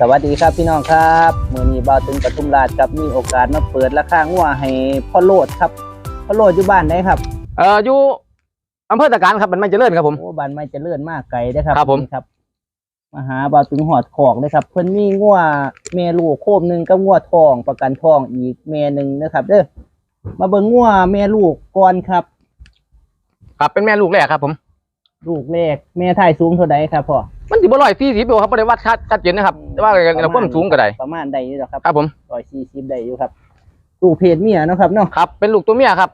สวัสดีครับพี่น้องครับมือนี้บ่าวตึงปทุมราชครับมีโอกาสมาเปิดราคางัวให้พ่อโลดครับพ่อโลดอยู่บ้านไหนครับ เอ่ออยู่อำเภอตะการครับมันไม่เจริญครับผม โอ้บ้านไม่เจริญมากไกลเด้อครับครับผม นี่ครับมาหาบ่าวตึงหอดของเลยครับเพิ่นมีงัวแม่ลูกโคมหนึงกับงัวทองประกันทองอีกแม่หนึงนะครับเด้อมาเบิ่งงัวแม่ลูกก่อนครับ ครับเป็นแม่ลูกแรกครับผม ลูกแรกแม่ถ่ายสูงเท่าใดครับพ่อ มันสิบ่ร้อยสี่สิบอยู่ครับบ่ได้วัดชัดชัดเจนนะครับแต่ว่าเราความสูงก็ได้ประมาณใดอยู่หรอกครับครับผมร้อยสี่สิบได้อยู่ครับลูกเพศเมียเนาะครับเนาะครับเป็นลูกตัวเมียครับ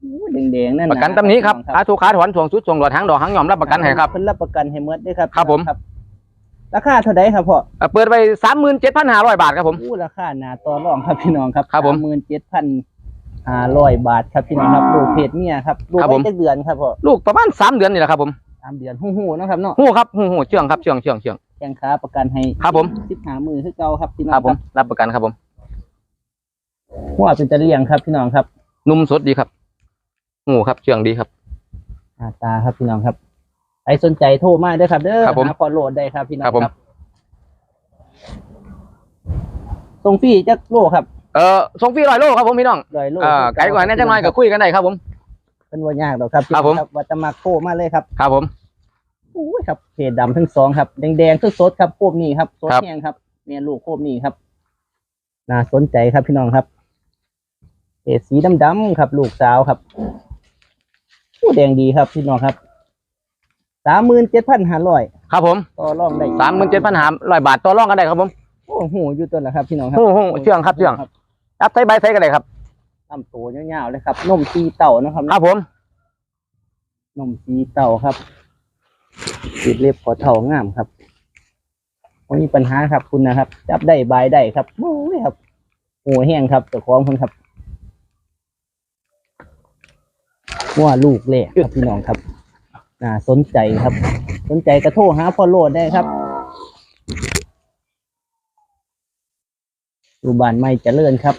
โอ้แดงๆนั่นประกันตำหนี้ครับขาถูกขาถอนถ่วงสุดส่งหลอดหางดอกหางหย่อมรับประกันให้ครับเพิ่นรับประกันให้หมดด้วยครับครับผมราคาเท่าใดครับพ่อเอ่อเปิดไปสามหมื่นเจ็ดพันห้าร้อยบาทครับผมอู้ราคาหนาต่อรองครับพี่น้องครับครับผมหมื่นเจ็ดพันห้าร้อยบาทครับพี่น้องครับลูกเพศเมียครับลูกครับไปผมจักเดือนครับพ่อลูกประมาณสามเดือนนี่แหละครับผม สามเดือนหู้ๆเนาะครับเนาะหู้ครับหู้หู้เชื่องครับเชื่องเชื่องเชื่องแข้งขาประกันให้ครับผมสิบหามือคือเก่าครับพี่น้องครับผมรับประกันครับผมหัวเป็นตะเลียงครับพี่น้องครับ นุ่มสดดีครับหูครับเชื่องดีครับหน้าตาครับพี่น้องครับใครสนใจโทรมาเด้อครับเด้อครับผมหาพอโหลดได้ครับพี่น้องครับผมครับส่งฟรีจักโลครับเอ่อส่งฟรีร้อยโลครับผมพี่น้องร้อยโลเอ่อไกลกว่านั้นจังหน่อยก็คุยกันได้ครับผม เป็นว่ายากหรอกครับพี่ครับผม วัตมาโคมาเลยครับครับผม อุ้ยครับเพจดำทั้งสองครับ แดงๆคือสดครับโคมนี่ครับสดครับ แห้งครับเมียลูกโคมนี่ครับน่าสนใจครับพี่น้องครับเพจสีดำๆครับ ลูกสาวครับผู้แดงดีครับพี่น้องครับสามหมื่นเจ็ดพันห้าร้อยครับผมต่อรองได้สามหมื่นเจ็ดพันห้าร้อยบาทต่อรองกันได้ครับผม โอ้โหอยู่ตัวละครับพี่น้องครับโอ้โหเชื่องครับเชื่อง รับใช้ใบใช้กันได้ครับ ลำตัวยาวๆเลยครับนมสีเต่านะครับครับผมนมสีเต่าครับติดเล็บขอเท่างามครับไม่มีปัญหาครับคุณนะครับ จับได้บายได้ครับโอ้ยครับโหัวแห้งครับแต่ของคนครับว่าลูกเล็กครับพี่น้องครับน่าสนใจครับ สนใจกระโทรหาพ่อโลดได้ครับรูบานไม่เจริญครับ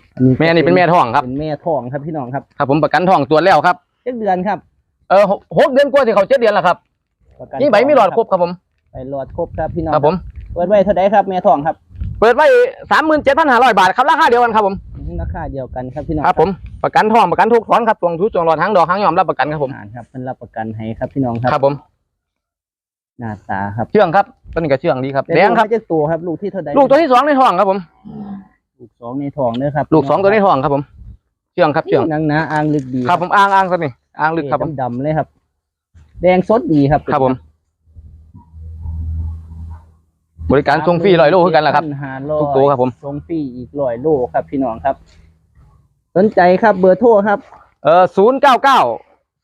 อั แม่นี่เป็นแม่ท้องครับ เป็นแม่ท้องครับพี่น้องครับ ครับผมประกันท้องตรวจแล้วครับเจ็ดเดือนครับ เออหกหกเดือนกว่าที่เขาเจ็ดเดือนแล้วครับประกันนี่ใบมีหลอดครบครับผมใบหลอดครบครับพี่น้องครับผม เปิดไว้เท่าไดครับแม่ท้องครับ เปิดไว้สามหมื่นเจ็ดพันห้าร้อยบาทครับราคาเดียวกันครับผมราคาเดียวกันครับพี่น้องครับผมประกันท้องประกันทุกถอนครับตรงทุกตรงหลอดหางดอกหางหย่อมรับประกันครับผมอ่านครับเป็นรับประกันให้ครับพี่น้องครับครับผมหน้าตาครับเชื่องครับต้นนี้ก็เชื่องดีครับแดงครับลูกไม่ใช่ตัวครับลูกที่เท่าไดลูกตัวที่สองในท้องครับผมลูกส องในท้องเด้อครับลูกสองตัวในท้องครับผม เชื่องครับเชื่องนังหนาอ่างลึกดีครับผมอ้างอ้างสักนี่อ้างลึกครับผมดำๆเลยครับ แดงสดดีครับครับผม บริการส่งฟรีร้อยโลคือกันแหละครับ1,500ทุกตัวครับผมส่งฟรีอีกร้อยโลครับพี่น้องครับ สนใจครับเบอร์โทรครับ เออศูนย์เก้าเก้า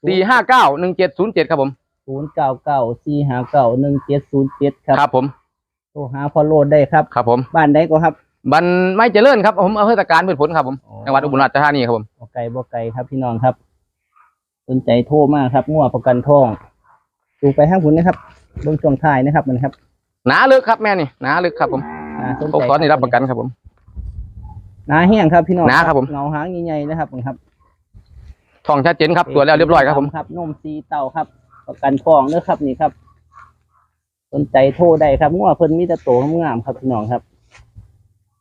สี่ห้าเก้าหนึ่งเจ็ดศูนย์เจ็ดครับผมศูนย์เก้าเก้าสี่ห้าเก้าหนึ่งเจ็ดศูนย์เจ็ดครับครับผมโทรหาพอโลดได้ครับ ครับผม บ้านใดก็ครับ บันไม่เจริญครับผมอำเภอตะการพืชผลครับผมจังหวัดอุบลราชธานีครับผมบ่ไกลบ่ไกลครับพี่น้องครับ สนใจโทรมาครับงัวประกันทองดูไปทางคุณนะครับเบื้องช่วงท้ายนะครับมันครับหนาลึกครับแม่นี่หนาลึกครับผมอ่าสนพวกใจซอสนี่รับประกันครับผมหนาแห้งครับพี่น้องหนาครับผมเงาหางใหญ่ๆนะครับผมครับทองชัดเจนครับตัวจแล้วเรียบร้อยครับผมครับนมซีเต่าครับ ประกันทองเด้อครับนี่ครับ สนใจโทรได้ครับงัวเพิ่นมีแต่โตงามๆครับพี่น้องครับ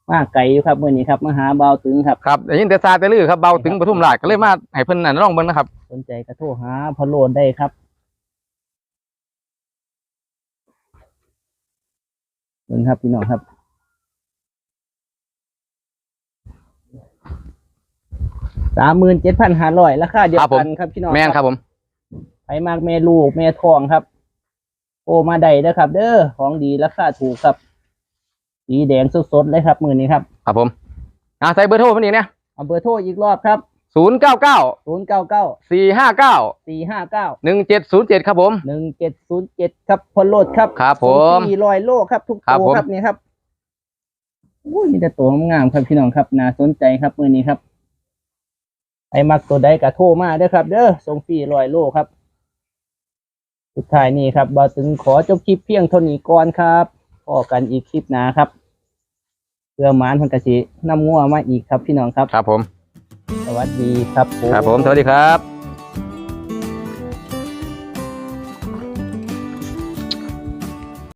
มาไกลอยู่ครับมื้อนี้ครับมาหาเบาวตึงครับครับได้ยินแต่ซาแต่ลือครับเบาถึงปทุมราชก็เลยมาให้เพิ่นน่ะลองเบิ่งนะครับ สนใจก็โทรหาพอโลดได้ครับเบิ่งครับพี่น้องครับสามหมื่นเจ็ดพันห้าร้อยราคาเดียวกันครับพี่น้องแม่นครับผมไปมากแม่ลูกแม่ทองครับ โอมาได้นะครับ เด้อของดีราคาถูกครับ สีแดงสดๆเลยครับมือนี้ครับครับผมอ่าใส่เบอร์โทรเพิ่นอีกเนี่ยเอาเบอร์โทรอีกรอบครับศูนย์เก้าเก้าศูนย์เก้าเก้าสี่ห้าเก้าสี่ห้าเก้าหนึ่งเจ็ดศูนย์เจ็ดครับผมหนึ่งเจ็ดศูนย์เจ็ดครับพลโลดครับครับผมสี่รอยโลครับ ทุกครับตัวผมครับนี่ครับอุ้ยมีแต่ตัวงามๆครับพี่น้องครับน่าสนใจครับมือนี้ครับไอ้มักตัวใดกะโทรมาเด้อครับ เด้อส่งฟรีรอยโลครับ สุดท้ายนี้ครับบาถึงขอจบคลิปเพียงเท่านี้ก่อนครับพอกันอีกคลิปหน้าครับเพื่อหมานพันกะสินำงัวมาอีกครับพี่น้องครับ ครับผม สวัสดีครับผม ครับผม สวัสดีครับ